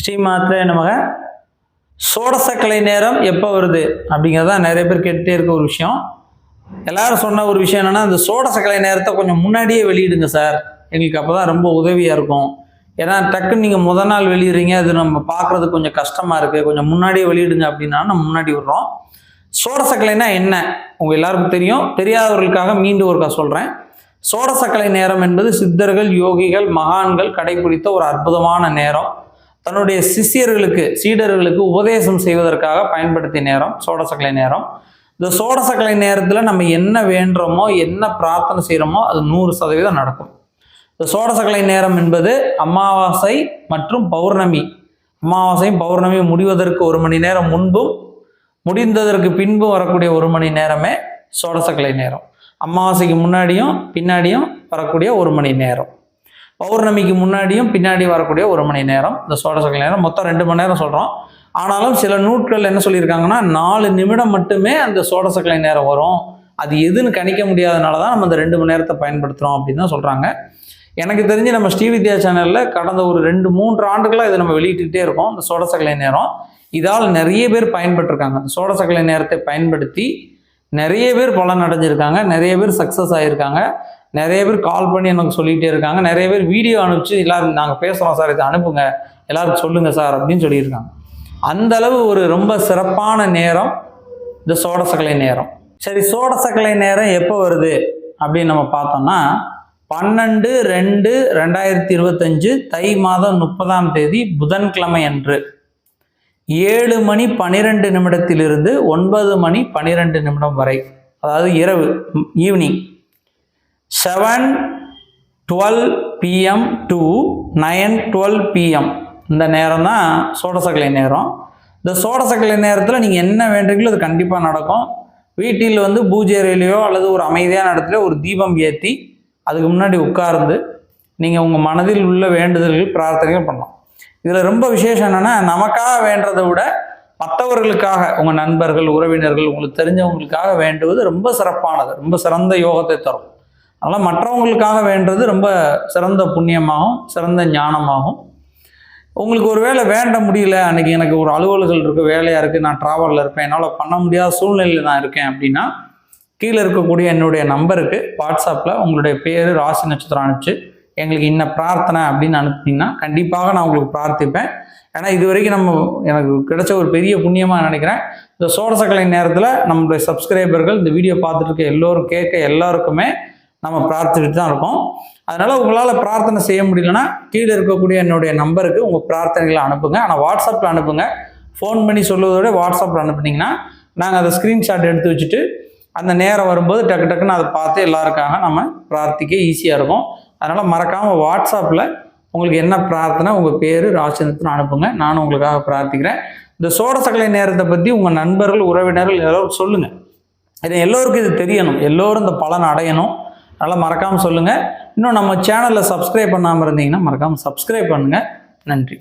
ஸ்ரீ மாத்திரை நமக சோடசக்கலை நேரம் எப்போ வருது? அப்படிங்கிறதா நிறைய பேர் கேட்டுட்டே இருக்க ஒரு விஷயம். எல்லாரும் சொன்ன ஒரு விஷயம் என்னென்னா அந்த சோடசக்கலை நேரத்தை கொஞ்சம் முன்னாடியே வெளியிடுங்க சார். எங்களுக்கு அப்போ தான் ரொம்ப உதவியாக இருக்கும். ஏன்னா டக்குன்னு நீங்கள் முத நாள் வெளியிடுறீங்க அது நம்ம பார்க்குறது கொஞ்சம் கஷ்டமாக இருக்குது கொஞ்சம் முன்னாடியே வெளியிடுங்க அப்படின்னா நம்ம முன்னாடி விடுறோம். சோடசக்கலைனா என்ன? உங்கள் எல்லாருக்கும் தெரியும். தெரியாதவர்களுக்காக மீண்டும் ஒருக்கா சொல்கிறேன் சோடசக்கலை நேரம் என்பது சித்தர்கள் யோகிகள் மகான்கள் கடைபிடித்த ஒரு அற்புதமான நேரம். தன்னுடைய சிஷ்யர்களுக்கு சீடர்களுக்கு உபதேசம் செய்வதற்காக பயன்படுத்திய நேரம் சோடசக்கலை நேரம். இந்த சோடசக்கலை நேரத்தில் நம்ம என்ன வேண்டுறோமோ என்ன பிரார்த்தனை செய்கிறோமோ அது நூறு சதவீதம் நடக்கும். இந்த சோடசக்கலை நேரம் என்பது அமாவாசை மற்றும் பௌர்ணமி. அமாவாசையும் பௌர்ணமி முடிவதற்கு ஒரு மணி நேரம் முன்பும் முடிந்ததற்கு பின்பு வரக்கூடிய ஒரு மணி நேரமே சோடசக்கலை நேரம். அமாவாசைக்கு முன்னாடியும் பின்னாடியும் வரக்கூடிய ஒரு மணி நேரம். பௌர்ணமிக்கு முன்னாடியும் பின்னாடி வரக்கூடிய ஒரு மணி நேரம். இந்த சோடசக்கலை நேரம். மொத்தம் ரெண்டு மணி நேரம் சொல்கிறோம் ஆனாலும் சில நூட்கள் என்ன சொல்லியிருக்காங்கன்னா நாலு நிமிடம் மட்டுமே அந்த சோடசக்கலை நேரம் வரும். அது எதுன்னு கணிக்க முடியாதனால தான் நம்ம அந்த ரெண்டு மணி நேரத்தை பயன்படுத்துகிறோம் அப்படின்னு தான் சொல்கிறாங்க எனக்கு தெரிஞ்சு நம்ம ஸ்ரீவித்யா சேனலில் கடந்த ஒரு ரெண்டு மூன்று ஆண்டுகளாக இதை நம்ம வெளியிட்டுக்கிட்டே இருக்கோம். இந்த சோடசக்கலை நேரம். இதால் நிறைய பேர் பயன்பட்டிருக்காங்க அந்த சோடசக்கலை நேரத்தை பயன்படுத்தி நிறைய பேர் பலன் அடைஞ்சிருக்காங்க. நிறைய பேர் சக்ஸஸ் ஆகியிருக்காங்க நிறைய பேர் கால் பண்ணி எனக்கு சொல்லிகிட்டே இருக்காங்க. நிறைய பேர் வீடியோ அனுப்பிச்சு எல்லோரும் நாங்கள் பேசுகிறோம் சார் இதை அனுப்புங்க. எல்லோரும் சொல்லுங்கள் சார் அப்படின்னு சொல்லியிருக்காங்க. அந்தளவு ஒரு ரொம்ப சிறப்பான நேரம் இந்த சோடசக்கலை நேரம். சரி சோடசக்கலை நேரம் எப்போ வருது அப்படின்னு நம்ம பார்த்தோம்னா பன்னெண்டு ரெண்டு ரெண்டாயிரத்தி இருபத்தஞ்சு தை மாதம் முப்பதாம் தேதி புதன்கிழமை அன்று ஏழு மணி பன்னிரெண்டு நிமிடத்திலிருந்து ஒன்பது மணி பன்னிரெண்டு நிமிடம் வரை அதாவது இரவு evening seven twelve PM to nine twelve PM இந்த நேரம் தான் சோடசக்கலை நேரம். இந்த சோடசக்கலை நேரத்தில் நீங்கள் என்ன வேண்டுங்களோ அது கண்டிப்பாக நடக்கும். வீட்டில் வந்து பூஜை அறையிலையோ அல்லது ஒரு அமைதியான இடத்துல ஒரு தீபம் ஏற்றி அதுக்கு முன்னாடி உட்கார்ந்து நீங்கள் உங்கள் மனதில் உள்ள வேண்டுதல்கள் பிரார்த்தனைகள் பண்ணலாம். இதில் ரொம்ப விசேஷம் என்னென்னா நமக்காக வேண்டதை விட மற்றவர்களுக்காக உங்கள் நண்பர்கள் உறவினர்கள் உங்களுக்கு தெரிஞ்சவங்களுக்காக வேண்டுவது ரொம்ப சிறப்பானது ரொம்ப சிறந்த யோகத்தை தரும். அதனால் மற்றவங்களுக்காக வேண்டது ரொம்ப சிறந்த புண்ணியமாகும் சிறந்த ஞானமாகும் உங்களுக்கு ஒரு வேளை வேண்ட முடியல அன்றைக்கி எனக்கு ஒரு அலுவல்கள் இருக்குது வேலையாக இருக்குது நான் ட்ராவலில் இருப்பேன் என்னால் பண்ண முடியாத சூழ்நிலையில் நான் இருக்கேன் அப்படின்னா கீழே இருக்கக்கூடிய என்னுடைய நம்பருக்கு வாட்ஸ்அப்பில் உங்களுடைய பேர் ராசி நட்சத்திரம் அனுப்பிச்சு எங்களுக்கு இன்ன பிரார்த்தனை அப்படின்னு அனுப்புனீங்கன்னா கண்டிப்பாக நான் உங்களுக்கு பிரார்த்திப்பேன். ஏன்னா இது வரைக்கும் நம்ம எனக்கு கிடைச்ச ஒரு பெரிய புண்ணியமாக நினைக்கிறேன். இந்த சோடசக்கலை நேரத்தில் நம்மளுடைய சப்ஸ்கிரைபர்கள் இந்த வீடியோ பார்த்துட்டு இருக்க எல்லோரும் கேட்க எல்லாருக்குமே நம்ம பிரார்த்திட்டு தான் இருக்கோம். அதனால் உங்களால் பிரார்த்தனை செய்ய முடியலன்னா கீழே இருக்கக்கூடிய என்னுடைய நம்பருக்கு உங்கள் பிரார்த்தனைகளை அனுப்புங்க. ஆனால் வாட்ஸ்அப்பில் அனுப்புங்க. ஃபோன் பண்ணி சொல்லுவதோட வாட்ஸ்அப்பில் அனுப்புனீங்கன்னா நாங்கள் அதை ஸ்க்ரீன்ஷாட் எடுத்து வச்சுட்டு அந்த நேரம் வரும்போது டக்கு டக்குன்னு அதை பார்த்து எல்லாருக்காக நம்ம பிரார்த்திக்க ஈஸியாக இருக்கும். அதனால் மறக்காமல் வாட்ஸ்அப்பில் உங்களுக்கு என்ன பிரார்த்தனை உங்கள் பேர் ராசினத்துன்னு அனுப்புங்க. நானும் உங்களுக்காக பிரார்த்திக்கிறேன். இந்த சோடசக்கலை நேரத்தை பற்றி உங்கள் நண்பர்கள் உறவினர்கள் எல்லோரும் சொல்லுங்கள் இது எல்லோருக்கும் இது தெரியணும். எல்லோரும் இந்த பலன் அடையணும். அதனால் மறக்காமல் சொல்லுங்கள் இன்னும் நம்ம சேனலில் சப்ஸ்கிரைப் பண்ணாமல் இருந்தீங்கன்னா மறக்காமல் சப்ஸ்கிரைப் பண்ணுங்கள் நன்றி.